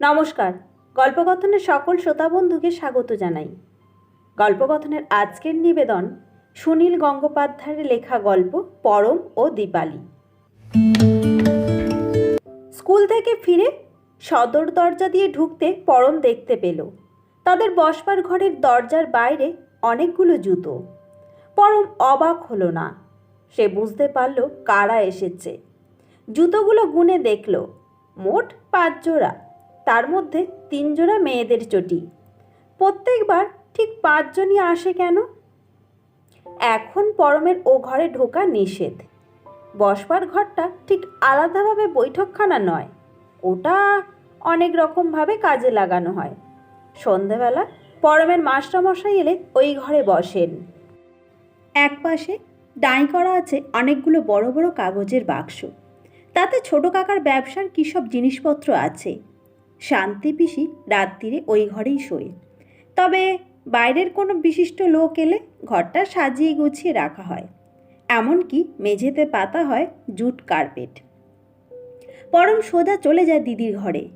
নমস্কার। গল্পকথনের সকল শ্রোতা বন্ধুকে স্বাগত জানাই। গল্পকথনের আজকের নিবেদন সুনীল গঙ্গোপাধ্যায়ের লেখা গল্প পরম ও দীপালি। স্কুল থেকে ফিরে সদর দরজা দিয়ে ঢুকতে পরম দেখতে পেল। তাদের বসবার ঘরের দরজার বাইরে অনেকগুলো জুতো। পরম অবাক হলো না। সে বুঝতে পারল কারা এসেছে। জুতোগুলো গুনে দেখল। মোট পাঁচ জোড়া তার মধ্যে তিন জোড়া মেয়েদের চটি। প্রত্যেকবার ঠিক পাঁচজনই আসে কেন? এখন পরমের ও ঘরে ঢোকা নিষেধ। বসবার ঘরটা ঠিক আলাদাভাবে বৈঠকখানা নয়। ওটা অনেক রকমভাবে কাজে লাগানো হয়। সন্ধেবেলা পরমের মাস্টারমশাই এলে ওই ঘরে বসেন। এক পাশে ডাঁই করা আছে অনেকগুলো বড় বড় কাগজের বাক্স। তাতে ছোট কাকার ব্যবসার কী সব জিনিসপত্র আছে? শান্তি পিসি রাত্রিরে ওই ঘরেই শোয়। তবে বাইরের কোনো বিশিষ্ট লোক এলে ঘরটা সাজিয়ে গুছিয়ে রাখা হয়। এমনকি মেঝেতে পাতা হয় জুট কার্পেট। পরম সোজা চলে যায় দিদির ঘরে।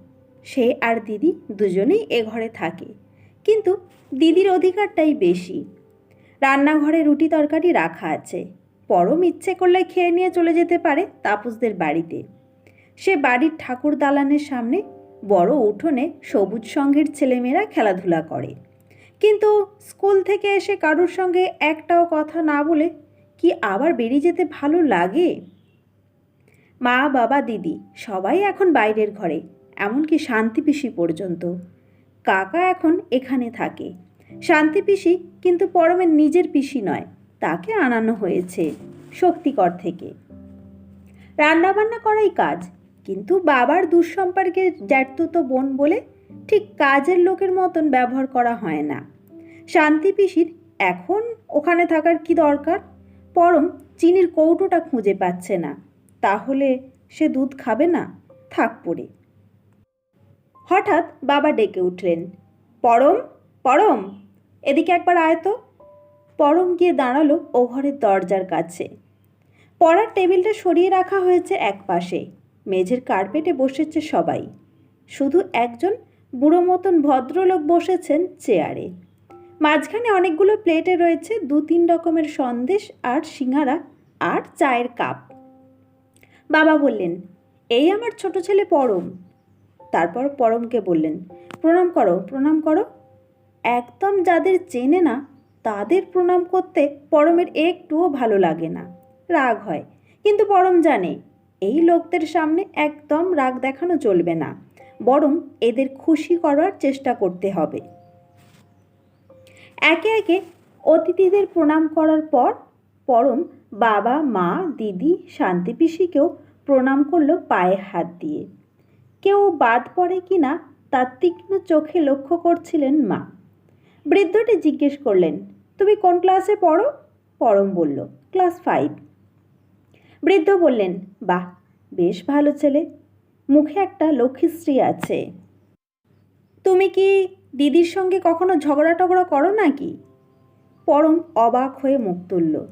সে আর দিদি দুজনেই এ ঘরে থাকে। কিন্তু দিদির অধিকারটাই বেশি। রান্নাঘরে রুটি তরকারি রাখা আছে। পরম ইচ্ছে করলে খেয়ে নিয়ে চলে যেতে পারে তাপসদের বাড়িতে। সে বাড়ির ঠাকুর দালানের সামনে বড় উঠোনে সবুজ সঙ্ঘের ছেলেমেয়েরা খেলাধুলা করে। কিন্তু স্কুল থেকে এসে কারোর সঙ্গে একটাও কথা না বলে কি আবার বেরিয়ে যেতে ভালো লাগে? মা, বাবা, দিদি সবাই এখন বাইরের ঘরে, এমনকি শান্তি পিসি পর্যন্ত। কাকা এখন এখানে থাকে। শান্তি পিসি কিন্তু পরমের নিজের পিসি নয়, তাকে আনানো হয়েছে শক্তিকর থেকে। রান্নাবান্না করাই কাজ কিন্তু বাবার দুঃসম্পর্কের জ্যাঠতুতো বোন বলে ঠিক কাজের লোকের মতন ব্যবহার করা হয় না। শান্তি পিসির এখন ওখানে থাকার কি দরকার? পরম চিনির কৌটোটা খুঁজে পাচ্ছে না। তাহলে সে দুধ খাবে না? থাক পড়ে। হঠাৎ বাবা ডেকে উঠলেন। পরম পরম, এদিকে একবার আয় তো। পরম গিয়ে দাঁড়াল ও ঘরের দরজার কাছে। পড়ার টেবিলটা সরিয়ে রাখা হয়েছে এক পাশে মেঝের কার্পেটে বসেছে সবাই। শুধু একজন বুড়ো মতন ভদ্রলোক বসেছেন চেয়ারে। মাঝখানে অনেকগুলো প্লেটে রয়েছে দু তিন রকমের সন্দেশ আর সিঙ্গারা আর চায়ের কাপ। বাবা বললেন, এই আমার ছোট ছেলে পরম। তারপর পরমকে বললেন, প্রণাম করো প্রণাম করো। একদম যাদের চেনে না, তাদের প্রণাম করতে পরমের একটুও ভালো লাগে না। রাগ হয়, কিন্তু পরম জানে। এই লোকদের সামনে একদম রাগ দেখানো চলবে না, বরং এদের খুশি করার চেষ্টা করতে হবে। একে একে অতিথিদের প্রণাম করার পর পরম বাবা, মা, দিদি, শান্তি পিসিকেও প্রণাম করল পায়ে হাত দিয়ে। কেউ বাদ পড়ে কি না তার তীক্ষ্ণ চোখে লক্ষ্য করছিলেন মা। বৃদ্ধটি জিজ্ঞেস করলেন, তুমি কোন ক্লাসে পড়ো? পরম বলল ক্লাস ফাইভ বৃদ্ধ বললেন, বাহ, বেশ ভালো ছেলে। মুখে একটা লক্ষ্মীশ্রী আছে। তুমি কি দিদির সঙ্গে কখনো ঝগড়া টগড়া করো নাকি? পরম অবাক হয়ে মুখ তুলল।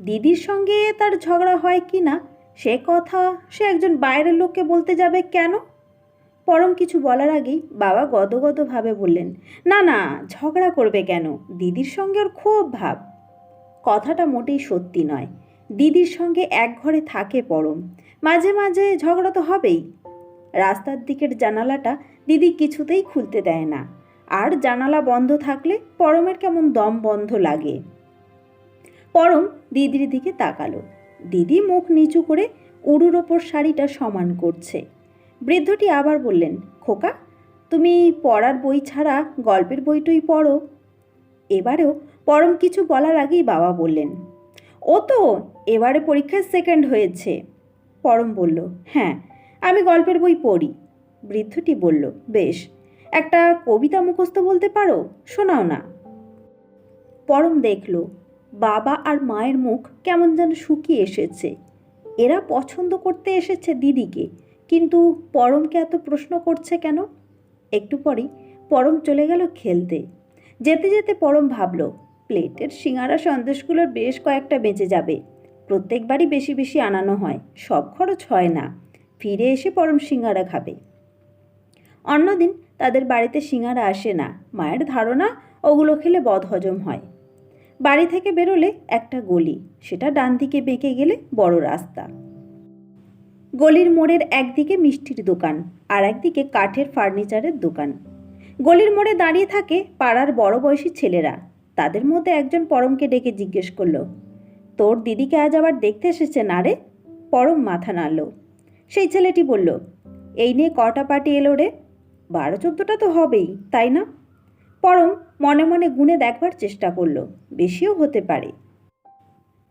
দিদির সঙ্গে তার ঝগড়া হয় কি না? সে কথা সে একজন বাইরের লোককে বলতে যাবে কেন? পরম কিছু বলার আগেই বাবা গদগদভাবে বললেন, না না, ঝগড়া করবে কেন? দিদির সঙ্গে ওর খুব ভাব। কথাটা মোটেই সত্যি নয়। দিদির সঙ্গে এক ঘরে থাকে পরম। মাঝে মাঝে ঝগড়া তো হবেই। রাস্তার দিকের জানালাটা দিদি কিছুতেই খুলতে দেয় না। আর জানালা বন্ধ থাকলে পরমের কেমন দম বন্ধ লাগে। পরম দিদির দিকে তাকালো। দিদি মুখ নিচু করে উড়ুর ওপর শাড়িটা সমান করছে। বৃদ্ধটি আবার বললেন, খোকা, তুমি পড়ার বই ছাড়া গল্পের বইটই পড়ো। এবারেও পরম কিছু বলার আগেই বাবা বললেন ও তো এবারে পরীক্ষায় সেকেন্ড হয়েছে। পরম বলল হ্যাঁ আমি গল্পের বই পড়ি। বৃদ্ধটি বলল, বেশ, একটা কবিতা মুখস্থ বলতে পারো? শোনাও না। পরম দেখল, বাবা আর মায়ের মুখ কেমন যেন শুকিয়ে এসেছে। এরা পছন্দ করতে এসেছে দিদিকে, কিন্তু পরমকে এত প্রশ্ন করছে কেন? একটু পরেই পরম চলে গেল খেলতে। যেতে যেতে পরম ভাবল প্লেটের সিঙারা সন্দেশগুলোর বেশ কয়েকটা বেঁচে যাবে। প্রত্যেকবারই বেশি বেশি আনানো হয়, সব খরচ হয় না। ফিরে এসে পরম সিঙ্গারা খাবে। অন্যদিন তাদের বাড়িতে সিঙ্গারা আসে না, মায়ের ধারণা, ওগুলো খেলে বদহজম হয়। বাড়ি থেকে বেরোলে একটা গলি, সেটা ডান দিকে বেঁকে গেলে বড় রাস্তা। গলির মোড়ের একদিকে মিষ্টির দোকান, আর একদিকে কাঠের ফার্নিচারের দোকান। গলির মোড়ে দাঁড়িয়ে থাকে পাড়ার বড় বয়সী ছেলেরা। তাদের মধ্যে একজন পরমকে ডেকে জিজ্ঞেস করল, তোর দিদিকে আজ আবার দেখতে এসেছে না রে? পরম মাথা নাড়ল। সেই ছেলেটি বলল, এই নিয়ে কটা পার্টি এলো রে? বারো চোদ্দোটা তো হবেই, তাই না? পরম মনে মনে গুণে দেখবার চেষ্টা করল, বেশিও হতে পারে।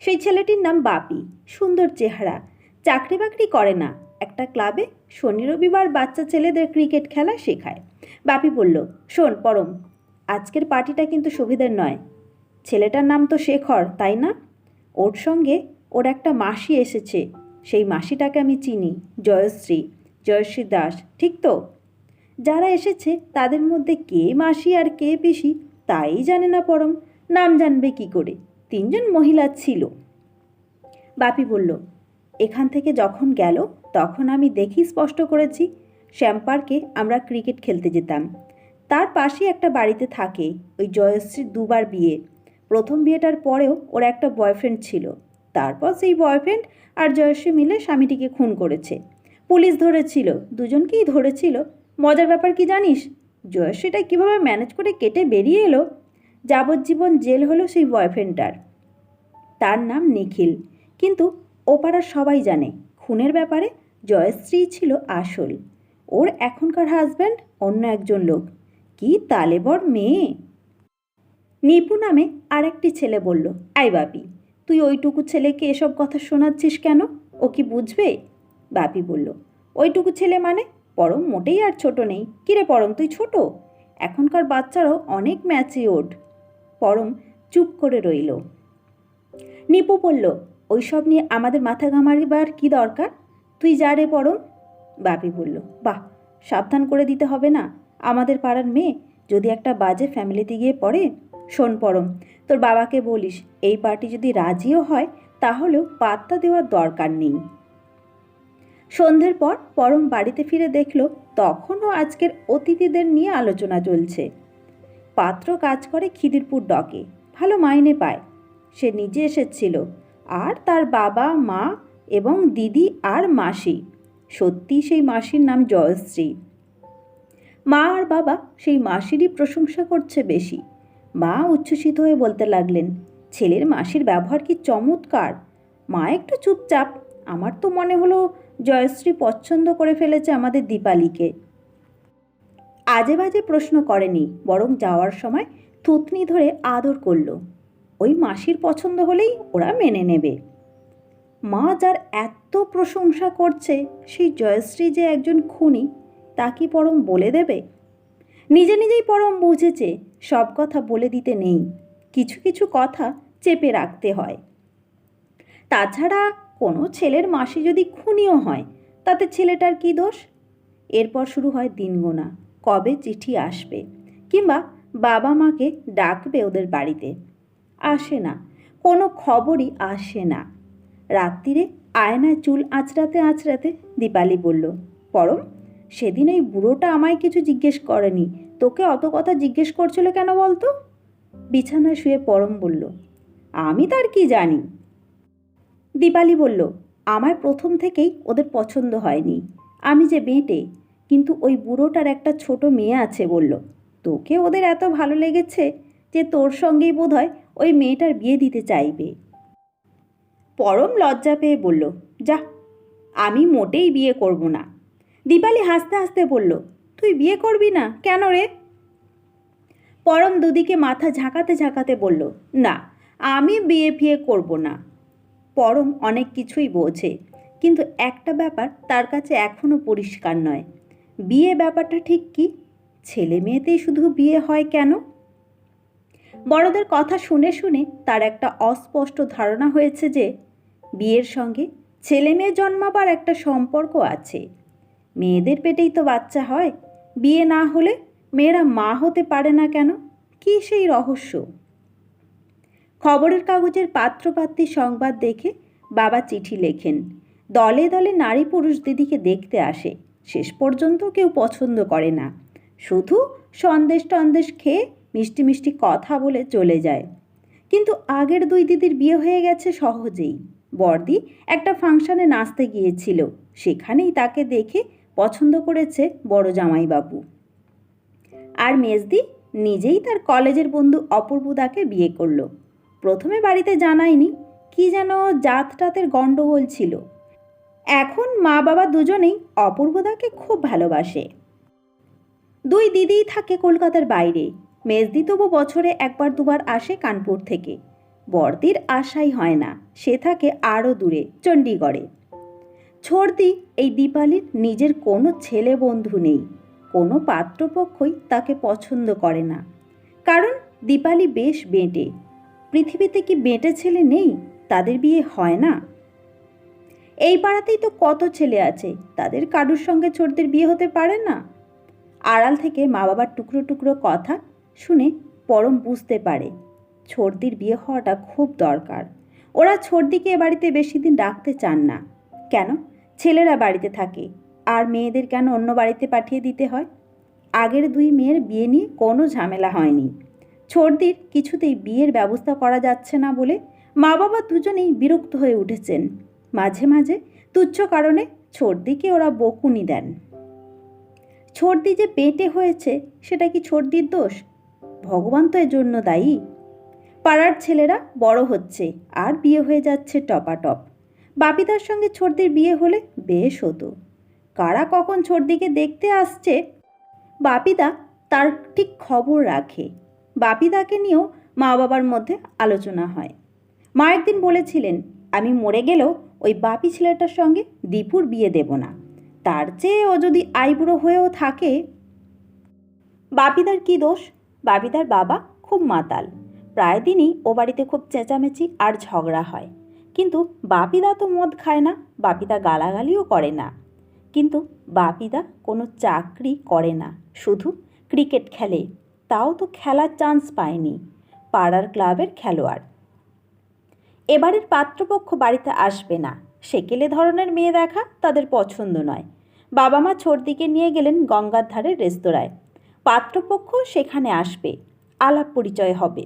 সেই ছেলেটির নাম বাপি, সুন্দর চেহারা চাকরি বাকরি করে না। একটা ক্লাবে শনি রবিবার বাচ্চা ছেলেদের ক্রিকেট খেলা শেখায়। বাপি বলল, শোন পরম আজকের পার্টিটা কিন্তু সুবিধার নয়। ছেলেটার নাম তো শেখর, তাই না? ওর সঙ্গে ওর একটা মাসি এসেছে। সেই মাসিটাকে আমি চিনি, জয়শ্রী জয়শ্রী দাস, ঠিক তো? যারা এসেছে তাদের মধ্যে কে মাসি আর কে পিসি তাই জানে না পরম। নাম জানবে কি করে? তিনজন মহিলা ছিল। বাপি বলল, এখান থেকে যখন গেল, তখন আমি দেখি স্পষ্ট করেছি। শ্যামপার্কে আমরা ক্রিকেট খেলতে যেতাম। তার পাশেই একটা বাড়িতে থাকে, ওই জয়শ্রীর দুবার বিয়ে। প্রথম বিয়েটার পরেও ওর একটা বয়ফ্রেন্ড ছিল। তারপর সেই বয়ফ্রেন্ড আর জয়শ্রী মিলে স্বামীটিকে খুন করেছে। পুলিশ ধরেছিল, দুজনকেই ধরেছিল। মজার ব্যাপার কি জানিস? জয়শ্রীটা কীভাবে ম্যানেজ করে কেটে বেরিয়ে এলো? যাবজ্জীবন জেল হলো সেই বয়ফ্রেন্ডটার। তার নাম নিখিল। কিন্তু ও পাড়ার সবাই জানে, খুনের ব্যাপারে জয়শ্রী ছিল আসল। ওর এখনকার হাজব্যান্ড অন্য একজন লোক। কি তালেবর মেয়ে? নিপু নামে আর একটি ছেলে বলল, আই বাপি, তুই ওইটুকু ছেলেকে এসব কথা শোনাচ্ছিস কেন? ও কি বুঝবে? বাপি বলল, ওইটুকু ছেলে মানে? পরম মোটেই আর ছোট নেই। কিরে পরম, তুই ছোট? এখনকার বাচ্চারাও অনেক ম্যাচিওর্ড পরম চুপ করে রইল। নিপু বলল, ওইসব নিয়ে আমাদের মাথা ঘামারিবার কি দরকার? তুই যা রে পরম। বাপি বলল, বাহ, সাবধান করে দিতে হবে না। আমাদের পাড়ার মেয়ে যদি একটা বাজে ফ্যামিলিতে গিয়ে পড়ে, শোন পরম, তোর বাবাকে বলিস, এই পার্টি যদি রাজিও হয়, তাহলেও পাত্তা দেওয়ার দরকার নেই। সন্ধ্যের পর পরম বাড়িতে ফিরে দেখল, তখনও আজকের অতিথিদের নিয়ে আলোচনা চলছে। পাত্র কাজ করে খিদিরপুর ডকে, ভালো মাইনে পায়। সে নিজে এসেছিল, আর তার বাবা, মা এবং দিদি আর মাসি। সত্যি সেই মাসির নাম জয়শ্রী। মা আর বাবা সেই মাসিরই প্রশংসা করছে বেশি। মা উচ্ছ্বসিত হয়ে বলতে লাগলেন, ছেলের মাসির ব্যবহার কি চমৎকার। মা একটু চুপচাপ, আমার তো মনে হলো জয়শ্রী পছন্দ করে ফেলেছে আমাদের দীপালিকে। আজে বাজে প্রশ্ন করেনি, বরং যাওয়ার সময় থুতনি ধরে আদর করল। ওই মাসির পছন্দ হলেই ওরা মেনে নেবে। মা যার এত প্রশংসা করছে, সেই জয়শ্রী যে একজন খুনি তা কি পরম বলে দেবে? নিজে নিজেই পরম বুঝেছে, সব কথা বলে দিতে নেই। কিছু কিছু কথা চেপে রাখতে হয়। তাছাড়া কোনো ছেলের মাসি যদি খুনিও হয়, তাতে ছেলেটার কি দোষ? এরপর শুরু হয় দিন গোনা কবে চিঠি আসবে? কিংবা বাবা মাকে ডাকবে ওদের বাড়িতে? আসে না, কোনো খবরই আসে না। রাত্রিরে আয়নায় চুল আঁচড়াতে আঁচড়াতে দীপালি বলল, পরম সেদিন ওই বুড়োটা আমায় কিছু জিজ্ঞেস করেনি। তোকে অত কথা জিজ্ঞেস করছিল কেন বলতো? বিছানায় শুয়ে পরম বলল, আমি তার কি জানি? দীপালি বলল আমার প্রথম থেকেই ওদের পছন্দ হয়নি। আমি যে বেঁটে, কিন্তু ওই বুড়োটার একটা ছোট মেয়ে আছে বলল। তোকে ওদের এত ভালো লেগেছে যে তোর সঙ্গেই বোধহয় ওই মেয়েটার বিয়ে দিতে চাইবে। পরম লজ্জা পেয়ে বলল, যা, আমি মোটেই বিয়ে করব না। দীপালি হাসতে হাসতে বলল, তুই বিয়ে করবি না? কেন রে? পরম দুদিকে মাথা ঝাঁকাতে ঝাঁকাতে বলল, না, আমি বিয়ে ফিয়ে করব না। পরম অনেক কিছুই বোঝে, কিন্তু একটা ব্যাপার তার কাছে এখনও পরিষ্কার নয়। বিয়ে ব্যাপারটা ঠিক কি? ছেলে মেয়েতেই শুধু বিয়ে হয় কেন? বড়দের কথা শুনে শুনে তার একটা অস্পষ্ট ধারণা হয়েছে যে, বিয়ের সঙ্গে ছেলে মেয়ে জন্মাবার একটা সম্পর্ক আছে। মেয়েদের পেটেই তো বাচ্চা হয়। বিয়ে না হলে মেয়েরা মা হতে পারে না কেন? কি সেই রহস্য? খবরের কাগজের পাত্রপাত্রী সংবাদ দেখে বাবা চিঠি লেখেন। দলে দলে নারী পুরুষ দিদিকে দেখতে আসে। শেষ পর্যন্ত কেউ পছন্দ করে না। শুধু সন্দেশ টন্দেশ খেয়ে মিষ্টি মিষ্টি কথা বলে চলে যায়। কিন্তু আগের দুই দিদির বিয়ে হয়ে গেছে সহজেই। বর্দি একটা ফাংশানে নাচতে গিয়েছিল। সেখানেই তাকে দেখে পছন্দ করেছে বড় জামাইবাবু। আর মেজদি নিজেই তার কলেজের বন্ধু অপূর্বদাকে বিয়ে করল। প্রথমে বাড়িতে জানায়নি কি যেন জাতটাতের গণ্ডগোল ছিল। এখন মা বাবা দুজনেই অপূর্বদাকে খুব ভালোবাসে। দুই দিদিই থাকে কলকাতার বাইরে। মেজদি তবু বছরে একবার দুবার আসে কানপুর থেকে। বর্দির আশাই হয় না, সে থাকে আরও দূরে, চণ্ডীগড়ে। ছর্দি এই দীপালির নিজের কোনো ছেলে বন্ধু নেই। কোনো পাত্রপক্ষই তাকে পছন্দ করে না। কারণ দীপালি বেশ বেঁটে। পৃথিবীতে কি বেঁটে ছেলে নেই? তাদের বিয়ে হয় না। এই পাড়াতেই তো কত ছেলে আছে। তাদের কারুর সঙ্গে ছোটদের বিয়ে হতে পারে না। আড়াল থেকে মা বাবার টুকরো টুকরো কথা শুনে পরম বুঝতে পারে। ছোটদির বিয়ে হওয়াটা খুব দরকার। ওরা ছোটদিকে এ বাড়িতে বেশি দিন রাখতে চান না। কেন? ছেলেরা বাড়িতে থাকে। আর মেয়েদের কেন অন্য বাড়িতে পাঠিয়ে দিতে হয়? আগের দুই মেয়ের বিয়ে নিয়ে কোনো ঝামেলা হয়নি। ছোটদির কিছুতেই বিয়ের ব্যবস্থা করা যাচ্ছে না বলে মা বাবা দুজনেই বিরক্ত হয়ে উঠেছেন। মাঝে মাঝে তুচ্ছ কারণে ছোটদিকে ওরা বকুনি দেন। ছোটদি যে পেটে হয়েছে, সেটা কি ছোটদির দোষ? ভগবান তো এর জন্য দায়ী। পাড়ার ছেলেরা বড় হচ্ছে, আর বিয়ে হয়ে যাচ্ছে টপাটপ। বাপিদার সঙ্গে ছোটদির বিয়ে হলে বেশ হতো। কারা কখন ছোটদিকে দেখতে আসছে? বাপিদা তার ঠিক খবর রাখে। বাপিদাকে নিয়েও মা বাবার মধ্যে আলোচনা হয়। মা একদিন বলেছিলেন, আমি মরে গেলেও ওই বাপি ছেলেটার সঙ্গে দীপুর বিয়ে দেব না। তার চেয়ে ও যদি আইবুড়ো হয়েও থাকে বাপিদার কি দোষ? বাপিদার বাবা খুব মাতাল। প্রায় দিনই ও বাড়িতে খুব চেঁচামেচি আর ঝগড়া হয়। কিন্তু বাপিদা তো মদ খায় না, বাপিদা গালাগালিও করে না। কিন্তু বাপিদা কোনো চাকরি করে না, শুধু ক্রিকেট খেলে। তাও তো খেলার চান্স পায়নি, পাড়ার ক্লাবের খেলোয়াড়। এবারের পাত্রপক্ষ বাড়িতে আসবে না, সেকেলে ধরনের মেয়ে দেখা তাদের পছন্দ নয়। বাবা মা ছোটদিকে নিয়ে গেলেন গঙ্গার ধারের রেস্তোরাঁয়। পাত্রপক্ষ সেখানে আসবে, আলাপ পরিচয় হবে।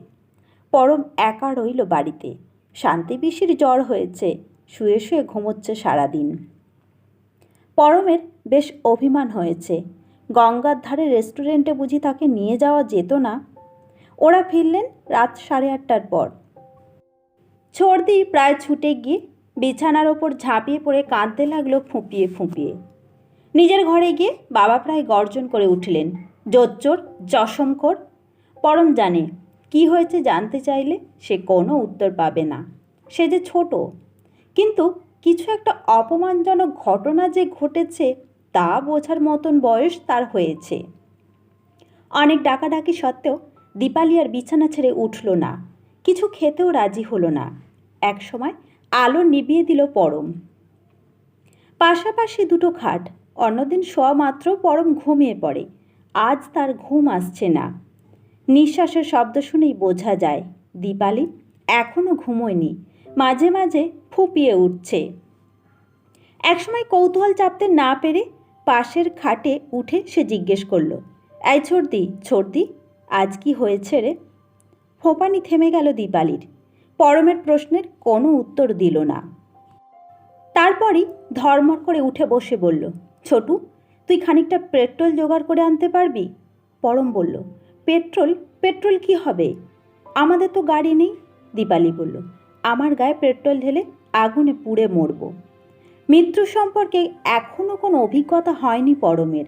পরম একা রইল বাড়িতে। শান্তি পিসির জ্বর হয়েছে, শুয়ে শুয়ে ঘুমোচ্ছে সারাদিন। পরমের বেশ অভিমান হয়েছে। গঙ্গার ধারে রেস্টুরেন্টে বুঝি তাকে নিয়ে যাওয়া যেত না। ওরা ফিরলেন রাত সাড়ে আটটার পর। ছর্দি প্রায় ছুটে গিয়ে বিছানার ওপর ঝাঁপিয়ে পড়ে কাঁদতে লাগল ফুঁপিয়ে ফুঁপিয়ে। নিজের ঘরে গিয়ে বাবা প্রায় গর্জন করে উঠলেন, জোচ্চোর জসমকর পরম জানে কি হয়েছে জানতে চাইলে সে কোনো উত্তর পাবে না। সে যে ছোট। কিন্তু কিছু একটা অপমানজনক ঘটনা যে ঘটেছে, তা বোঝার মতন বয়স তার হয়েছে। অনেক ডাকাডাকি সত্ত্বেও দীপালি আর বিছানা ছেড়ে উঠল না। কিছু খেতেও রাজি হলো না। এক সময় আলো নিভিয়ে দিল পরম। পাশাপাশি দুটো খাট, অন্যদিন শোয়া মাত্র পরম ঘুমিয়ে পড়ে। আজ তার ঘুম আসছে না। নিঃশ্বাসের শব্দ শুনেই বোঝা যায়, দীপালি এখনও ঘুমোয়নি, মাঝে মাঝে ফুপিয়ে উঠছে। একসময় কৌতূহল চাপতে না পেরে পাশের খাটে উঠে সে জিজ্ঞেস করল, এই ছোটদি ছোটদি, আজ কি হয়েছে রে? ফোপানি থেমে গেল দীপালির, পরমের প্রশ্নের কোনো উত্তর দিল না। তারপরই ধর্মর করে উঠে বসে বলল, ছোটু, তুই খানিকটা পেট্রোল জোগাড় করে আনতে পারবি? পরম বলল পেট্রোল পেট্রোল কি হবে? আমাদের তো গাড়ি নেই, দীপালি বলল। আমার গায়ে পেট্রোল ঢেলে আগুনে পুড়ে মরব। মৃত্যু সম্পর্কে এখনও কোনো অভিজ্ঞতা হয়নি পরমের।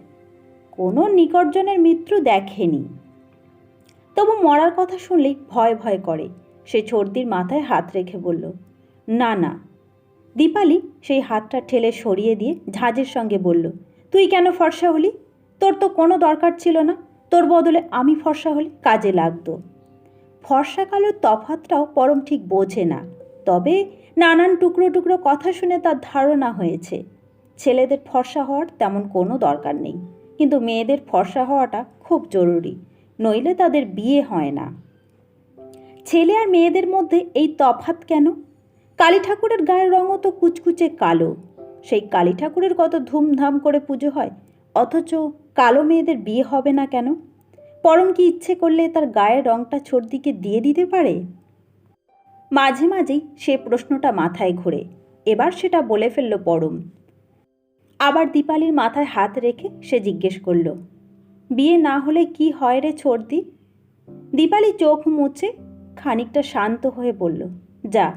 কোনো নিকটজনের মৃত্যু দেখেনি। তবু মরার কথা শুনলেই ভয় ভয় করে, সে ছর্দির মাথায় হাত রেখে বলল। না না। দীপালি সেই হাতটা ঠেলে সরিয়ে দিয়ে ঝাঁঝের সঙ্গে বলল, তুই কেন ফর্সা হলি? তোর তো কোনো দরকার ছিল না। তোর বদলে আমি ফর্সা হলে কাজে লাগতো। ফর্সা কালোর তফাতটাও পরম ঠিক বোঝে না। তবে নানান টুকরো টুকরো কথা শুনে তার ধারণা হয়েছে। ছেলেদের ফর্সা হওয়ার তেমন কোনো দরকার নেই। কিন্তু মেয়েদের ফর্সা হওয়াটা খুব জরুরি, নইলে তাদের বিয়ে হয় না। ছেলে আর মেয়েদের মধ্যে এই তফাত কেন? কালী ঠাকুরের গায়ের রঙও তো কুচকুচে কালো। সেই কালী ঠাকুরের কত ধুমধাম করে পুজো হয়, অথচ কালো মেয়েদের বিয়ে হবে না কেন? পরম কি ইচ্ছে করলে তার গায়ের রংটা ছর্দিকে দিয়ে দিতে পারে? মাঝে মাঝেই সে প্রশ্নটা মাথায় ঘুরে। এবার সেটা বলে ফেলল পরম। আবার দীপালির মাথায় হাত রেখে সে জিজ্ঞেস করল, বিয়ে না হলে কি হয় রে ছর্দি দীপালি চোখ মুছে খানিকটা শান্ত হয়ে বলল, যা,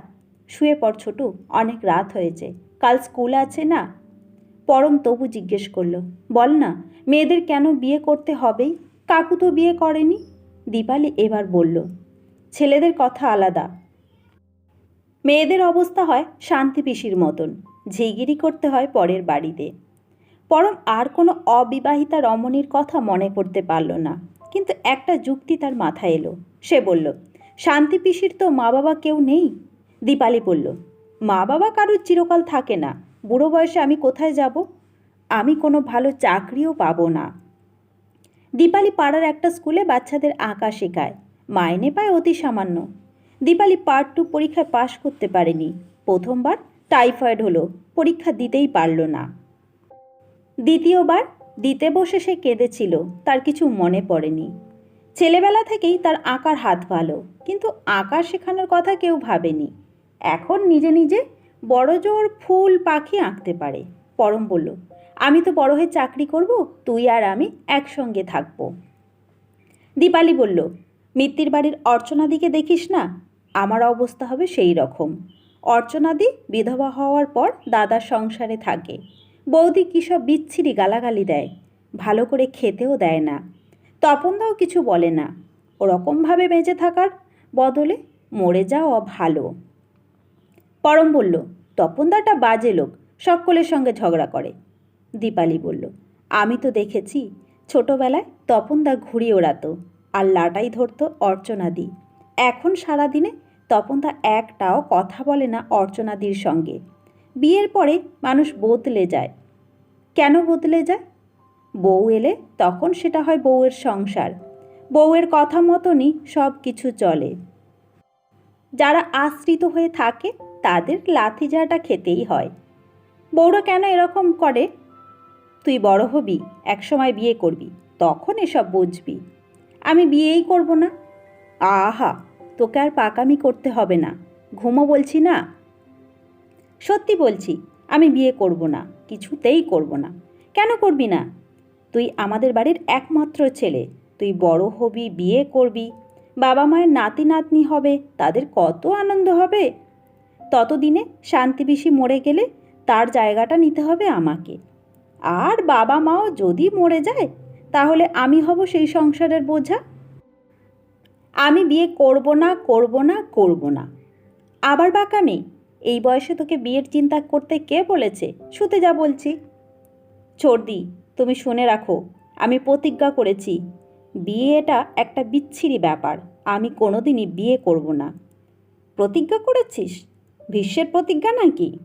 শুয়ে পড় ছোটু, অনেক রাত হয়েছে, কাল স্কুল আছে না? পরম তবু জিজ্ঞেস করল, বল না মেয়েদের কেন বিয়ে করতে হবেই কাকু তো বিয়ে করেনি। দীপালি এবার বলল, ছেলেদের কথা আলাদা। মেয়েদের অবস্থা হয় শান্তি পিসির মতন, ঝিগিরি করতে হয় পরের বাড়িতে। পরম আর কোনো অবিবাহিতা রমণীর কথা মনে করতে পারল না, কিন্তু একটা যুক্তি তার মাথায় এলো। সে বলল, শান্তি পিসির তো মা বাবা কেউ নেই। দীপালি বলল মা বাবা কারোর চিরকাল থাকে না। বুড়ো বয়সে আমি কোথায় যাব? আমি কোনো ভালো চাকরিও পাবো না। দীপালি পাড়ার একটা স্কুলে বাচ্চাদের আঁকা শেখায়। মাইনে পায় অতি সামান্য। দীপালি পার্ট টু পরীক্ষায় পাশ করতে পারেনি। প্রথমবার টাইফয়েড হলো, পরীক্ষা দিতেই পারল না। দ্বিতীয়বার দিতে বসে সে কেঁদেছিল, তার কিছু মনে পড়েনি। ছেলেবেলা থেকেই তার আঁকার হাত ভালো, কিন্তু আঁকা শেখানোর কথা কেউ ভাবেনি। এখন নিজে নিজে বড় জোর ফুল পাখি আঁকতে পারে, পরম বলল আমি তো বড় হয়ে চাকরি করব, তুই আর আমি একসঙ্গে থাকব। দীপালি বলল, মিত্তির বাড়ির অর্চনাদিকে দেখিস না? আমার অবস্থা হবে সেই রকম। অর্চনাদি বিধবা হওয়ার পর দাদার সংসারে থাকে। বৌদি কী সব বিচ্ছিরি গালাগালি দেয়, ভালো করে খেতেও দেয় না। তপনদাও কিছু বলে না। ওরকমভাবে বেঁচে থাকার বদলে মরে যাওয়া ভালো। পরম বলল, তপনদাটা বাজে লোক, সকলের সঙ্গে ঝগড়া করে। দীপালি বলল, আমি তো দেখেছি, ছোটবেলায় তপনদা ঘুড়ি ওড়াতো আর লাটাই ধরতো অর্চনাদি এখন সারাদিনে তপনদা একটাও কথা বলে না অর্চনাদির সঙ্গে। বিয়ের পরে মানুষ বদলে যায়। কেন বদলে যায়? বউ এলে তখন সেটা হয় বউয়ের সংসার। বউয়ের কথা মতনই সব কিছু চলে। যারা আশ্রিত হয়ে থাকে তাদের লাথিজাটা খেতেই হয়। বউরা কেন এরকম করে? তুই বড় হবি, একসময় বিয়ে করবি, তখন এসব বুঝবি। আমি বিয়েই করব না। আহা, তোকে আর পাকামি করতে হবে না। ঘুমো বলছি না। সত্যি বলছি, আমি বিয়ে করব না, কিছুতেই করব না। কেন করবি না? তুই আমাদের বাড়ির একমাত্র ছেলে, তুই বড় হবি, বিয়ে করবি। বাবা মায়ের নাতি নাতনি হবে, তাদের কত আনন্দ হবে? ততদিনে শান্তি পিসি মরে গেলে তার জায়গাটা নিতে হবে আমাকে। আর বাবা মাও যদি মরে যায়, তাহলে আমি হব সেই সংসারের বোঝা। আমি বিয়ে করব না করব না করব না। আবার বাকামি এই বয়সে তোকে বিয়ের চিন্তা করতে কে বলেছে? শুতে যা বলছি। চর্দি, তুমি শুনে রাখো, আমি প্রতিজ্ঞা করেছি। বিয়েটা একটা বিচ্ছিরি ব্যাপার, আমি কোনোদিনই বিয়ে করব না। প্রতিজ্ঞা করেছিস? ভীষ্মের প্রতিজ্ঞা নাকি?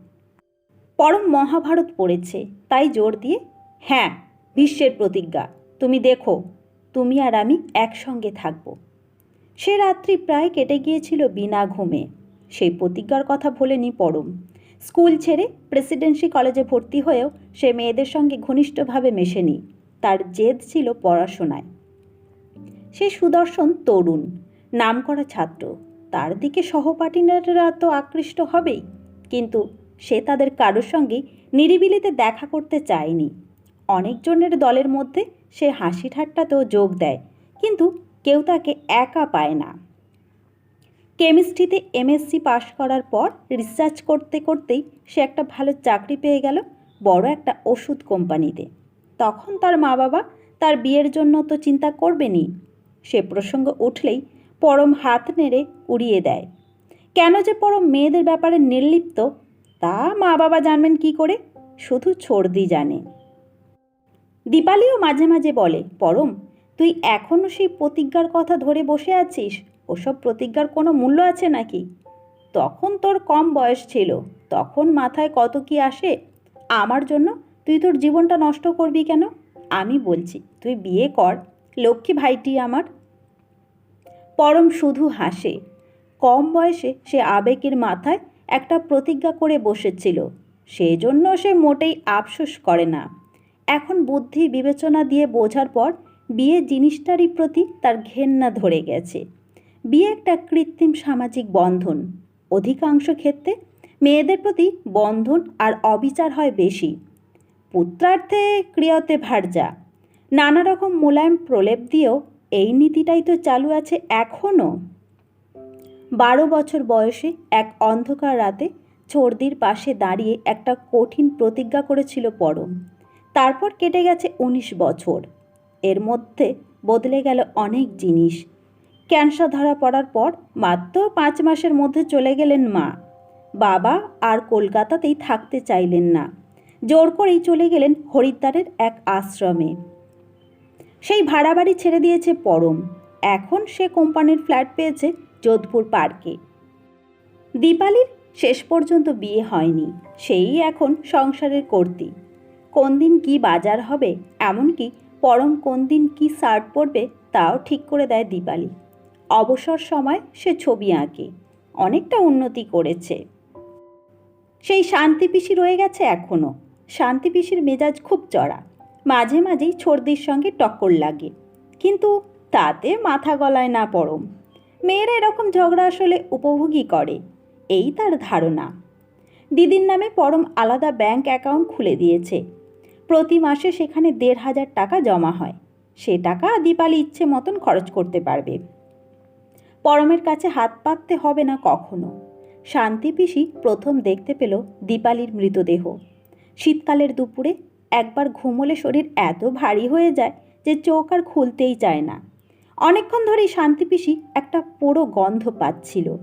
পরম মহাভারত পড়েছে, তাই জোর দিয়ে হ্যাঁ ভীষ্মের প্রতিজ্ঞা। তুমি দেখো, তুমি আর আমি একসঙ্গে থাকব। সে রাত্রি প্রায় কেটে গিয়েছিল বিনা ঘুমে। সেই প্রতিজ্ঞার কথা ভোলেনি পরম। স্কুল ছেড়ে প্রেসিডেন্সি কলেজে ভর্তি হয়েও সে মেয়েদের সঙ্গে ঘনিষ্ঠভাবে মেশেনি। তার জেদ ছিল পড়াশোনায়। সে সুদর্শন তরুণ, নামকরা ছাত্র। তার দিকে সহপাঠীরা তো আকৃষ্ট হবেই। কিন্তু সে তাদের কারোর সঙ্গে নিরিবিলিতে দেখা করতে চায়নি। অনেকজনের দলের মধ্যে সে হাসি ঠাট্টাতেও যোগ দেয়, কিন্তু কেউ তাকে একা পায় না। কেমিস্ট্রিতে এমএসসি পাশ করার পর রিসার্চ করতে করতেই সে একটা ভালো চাকরি পেয়ে গেল বড় একটা ওষুধ কোম্পানিতে। তখন তার মা বাবা তার বিয়ের জন্য তো চিন্তা করবেনই। সে প্রসঙ্গ উঠলেই পরম হাত নেড়ে উড়িয়ে দেয়। কেন যে পরম মেয়েদের ব্যাপারে নির্লিপ্ত তা মা বাবা জানবেন কি করে? শুধু ছর্দি জানে। দীপালিও মাঝে মাঝে বলে, পরম, তুই এখনও সেই প্রতিজ্ঞার কথা ধরে বসে আছিস? ওসব প্রতিজ্ঞার কোনো মূল্য আছে নাকি? তখন তোর কম বয়স ছিল, তখন মাথায় কত কি আসে? আমার জন্য তুই তোর জীবনটা নষ্ট করবি কেন? আমি বলছি, তুই বিয়ে কর, লক্ষ্মী ভাইটি আমার। পরম শুধু হাসে। কম বয়সে সে আবেগের মাথায় একটা প্রতিজ্ঞা করে বসেছিল। সেই জন্য সে মোটেই আফসোস করে না। এখন বুদ্ধি বিবেচনা দিয়ে বোঝার পর বিয়ে জিনিসটারই প্রতি তার ঘেন্না ধরে গেছে। বিয়ে একটা কৃত্রিম সামাজিক বন্ধন। অধিকাংশ ক্ষেত্রে মেয়েদের প্রতি বন্ধন আর অবিচার হয় বেশি। পুত্রার্থে ক্রিয়তে ভার্যা। নানা রকম মোলায়েম প্রলেপ দিয়েও এই নীতিটাই তো চালু আছে এখনও। বারো বছর বয়সে এক অন্ধকার রাতে ছর্দির পাশে দাঁড়িয়ে একটা কঠিন প্রতিজ্ঞা করেছিল পরম। তারপর কেটে গেছে উনিশ বছর। এর মধ্যে বদলে গেল অনেক জিনিস। ক্যান্সার ধরা পড়ার পর মাত্র পাঁচ মাসের মধ্যে চলে গেলেন মা। বাবা আর কলকাতাতেই থাকতে চাইলেন না। জোর করেই চলে গেলেন হরিদ্বারের এক আশ্রমে। সেই ভাড়া বাড়ি ছেড়ে দিয়েছে পরম। এখন সে কোম্পানির ফ্ল্যাট পেয়েছে যোধপুর পার্কে। দীপালির শেষ পর্যন্ত বিয়ে হয়নি, সেই এখন সংসারের কর্তী। কোন দিন কি বাজার হবে, এমনকি পরম কোন দিন কি শার্ট পরবে, তাও ঠিক করে দেয় দীপালি। অবসর সময় সে ছবি আঁকে, অনেকটা উন্নতি করেছে। সেই শান্তি পিসি রয়ে গেছে এখনও শান্তি পিসির মেজাজ খুব চড়া, মাঝে মাঝেই ছর্দির সঙ্গে টক্কর লাগে। কিন্তু তাতে মাথা গলায় না পরম। মেয়েরা এরকম ঝগড়া আসলে উপভোগই করে, এই তার ধারণা। দিদির নামে পরম আলাদা ব্যাংক অ্যাকাউন্ট খুলে দিয়েছে। প্রতি মাসে সেখানে দেড় হাজার টাকা জমা হয়। সে টাকা দীপালি ইচ্ছে মতন খরচ করতে পারবে। পরমের কাছে হাত পাততে হবে না কখনো। শান্তি পিসি প্রথম দেখতে পেল দীপালির মৃতদেহ। শীতকালের দুপুরে একবার ঘুমোলে শরীর এত ভারী হয়ে যায় যে চোখ আর খুলতেই চায় না। অনেকক্ষণ ধরেই শান্তি পিসি একটা পোড়ো গন্ধ পাচ্ছিল।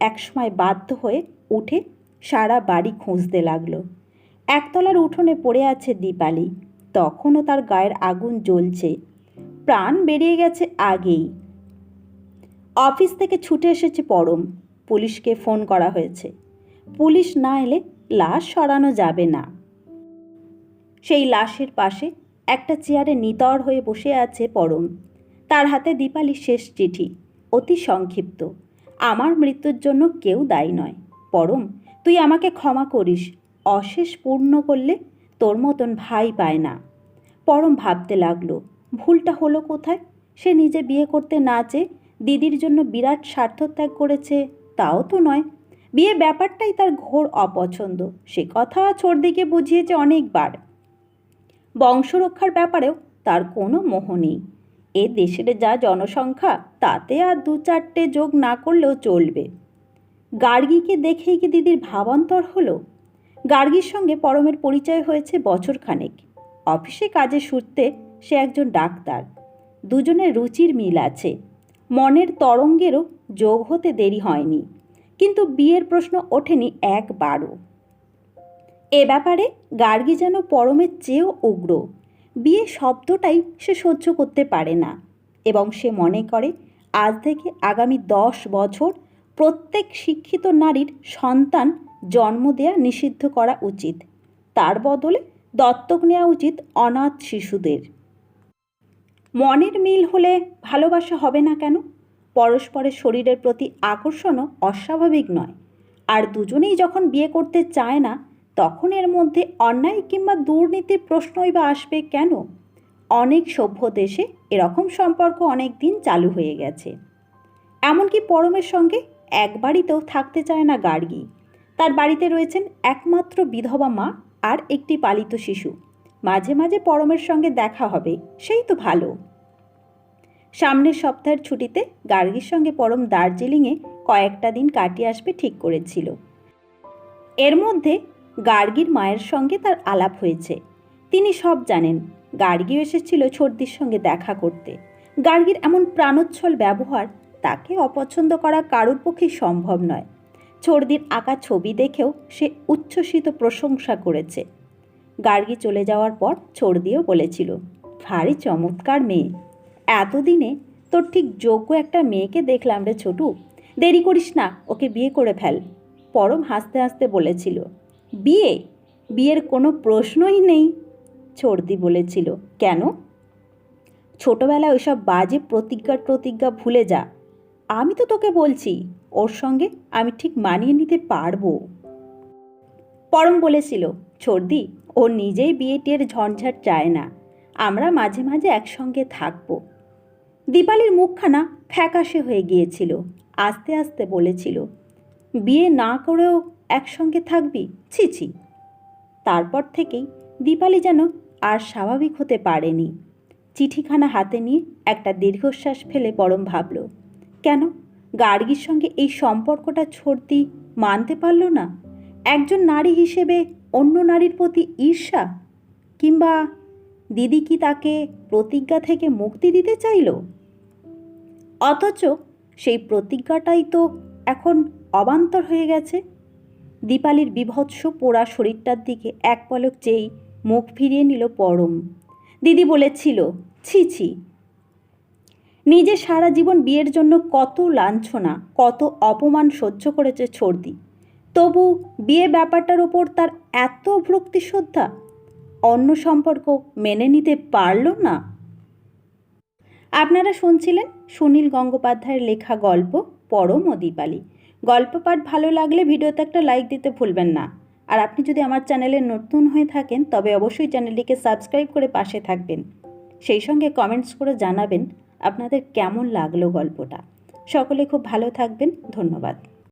একসময় বাধ্য হয়ে উঠে সারা বাড়ি খুঁজতে লাগল। একতলার উঠোনে পড়ে আছে দীপালি। তখনও তার গায়ের আগুন জ্বলছে। প্রাণ বেরিয়ে গেছে আগেই। অফিস থেকে ছুটে এসেছে পরম। পুলিশকে ফোন করা হয়েছে। পুলিশ না এলে লাশ সরানো যাবে না। সেই লাশের পাশে একটা চেয়ারে নিতর হয়ে বসে আছে পরম। তার হাতে দীপালির শেষ চিঠি, অতি সংক্ষিপ্ত। আমার মৃত্যুর জন্য কেউ দায়ী নয়। পরম, তুই আমাকে ক্ষমা করিস, অশেষ পূর্ণ করলে তোর মতন ভাই পায় না। পরম ভাবতে লাগল, ভুলটা হলো কোথায়? সে নিজে বিয়ে করতে না চেয়ে দিদির জন্য বিরাট স্বার্থত্যাগ করেছে, তাও তো নয়। বিয়ে ব্যাপারটাই তার ঘোর অপছন্দ। সে কথা ছোটদিকে বুঝিয়েছে অনেকবার। বংশরক্ষার ব্যাপারেও তার কোনো মোহ নেই। এ দেশের যা জনসংখ্যা, তাতে আর দু চারটে যোগ না করলেও চলবে। গার্গীকে দেখেই কি দিদির ভাবান্তর হলো? গার্গীর সঙ্গে পরমের পরিচয় হয়েছে বছরখানেক অফিসে কাজে সূত্রে সে একজন ডাক্তার। দুজনের রুচির মিল আছে। মনের তরঙ্গেরও যোগ হতে দেরি হয়নি। কিন্তু বিয়ের প্রশ্ন ওঠেনি একবারও। এ ব্যাপারে গার্গী যেন পরমের চেয়েও উগ্র। বিয়ে শব্দটাই সে সহ্য করতে পারে না এবং সে মনে করে, আজ থেকে আগামী দশ বছর প্রত্যেক শিক্ষিত নারীর সন্তান জন্ম দেয়া নিষিদ্ধ করা উচিত। তার বদলে দত্তক নেওয়া উচিত অনাথ শিশুদের। মনের মিল হলে ভালোবাসা হবে না কেন? পরস্পরের শরীরের প্রতি আকর্ষণও অস্বাভাবিক নয়। আর দুজনেই যখন বিয়ে করতে চায় না তখন এর মধ্যে অন্যায় কিংবা দুর্নীতির প্রশ্নই বা আসবে কেন? অনেক সভ্য দেশে এরকম সম্পর্ক অনেক দিন চালু হয়ে গেছে। এমনকি পরমের সঙ্গে এক বাড়িতেও থাকতে চায় না গার্গী। তার বাড়িতে রয়েছেন একমাত্র বিধবা মা আর একটি পালিত শিশু। মাঝে মাঝে পরমের সঙ্গে দেখা হবে, সেই তো ভালো। সামনের সপ্তাহের ছুটিতে গার্গীর সঙ্গে পরম দার্জিলিংয়ে কয়েকটা দিন কাটিয়ে আসবে ঠিক করেছিল। এর মধ্যে গার্গীর মায়ের সঙ্গে তার আলাপ হয়েছে। তিনি সব জানেন। গার্গীও এসেছিল ছর্দির সঙ্গে দেখা করতে। গার্গীর এমন প্রাণোচ্ছল ব্যবহার তাকে অপছন্দ করা কারোর পক্ষে সম্ভব নয়। ছর্দির আঁকা ছবি দেখেও সে উচ্ছ্বসিত প্রশংসা করেছে। গার্গী চলে যাওয়ার পর ছর্দিও বলেছিল, ভারী চমৎকার মেয়ে। এতদিনে তোর ঠিক যোগ্য একটা মেয়েকে দেখলাম রে ছোটু। দেরি করিস না, ওকে বিয়ে করে ফেল। পরম হাসতে হাসতে বলেছিল বিয়ে? বিয়ের কোনো প্রশ্নই নেই ছর্দি বলেছিল। কেন? ছোটবেলায় ওইসব বাজে প্রতিজ্ঞার প্রতিজ্ঞা ভুলে যা। আমি তো তোকে বলছি, ওর সঙ্গে আমি ঠিক মানিয়ে নিতে পারব। পরম বলেছিল ছর্দি ও নিজেই বিয়ে টিয়ের ঝঞ্ঝাট চায় না। আমরা মাঝে মাঝে একসঙ্গে থাকব। দীপালির মুখখানা ফ্যাকাশে হয়ে গিয়েছিল। আস্তে আস্তে বলেছিল, বিয়ে না করেও একসঙ্গে থাকবি? ছি ছি। তারপর থেকেই দীপালি যেন আর স্বাভাবিক হতে পারেনি। চিঠিখানা হাতে নিয়ে একটা দীর্ঘশ্বাস ফেলে পরম ভাবল, কেন গার্গীর সঙ্গে এই সম্পর্কটা ছড়তি মানতে পারল না? একজন নারী হিসেবে অন্য নারীর প্রতি ঈর্ষা? কিংবা দিদি কি তাকে প্রতিজ্ঞা থেকে মুক্তি দিতে চাইল? অথচ সেই প্রতিজ্ঞাটাই তো এখন অবান্তর হয়ে গেছে। দীপালির বিভৎস পোড়া শরীরটার দিকে এক পলক চেয়েই মুখ ফিরিয়ে নিল পরম। দিদি বলেছিল, ছি ছি। নিজে সারা জীবন বিয়ের জন্য কত লাঞ্ছনা, কত অপমান সহ্য করেছে ছর্দি। তবু বিয়ে ব্যাপারটার ওপর তার এত ভক্তি শ্রদ্ধা, অন্য সম্পর্ক মেনে নিতে পারল না। আপনারা শুনছিলেন সুনীল গঙ্গোপাধ্যায়ের লেখা গল্প পরম ও দীপালি। গল্প পাঠ ভালো লাগলে ভিডিওতে একটা লাইক দিতে ভুলবেন না। আর আপনি যদি আমার চ্যানেলে নতুন হয়ে থাকেন, তবে অবশ্যই চ্যানেলটিকে সাবস্ক্রাইব করে পাশে থাকবেন। সেই সঙ্গে কমেন্টস করে জানাবেন আপনাদের কেমন লাগল গল্পটা। সকলে খুব ভালো থাকবেন, ধন্যবাদ।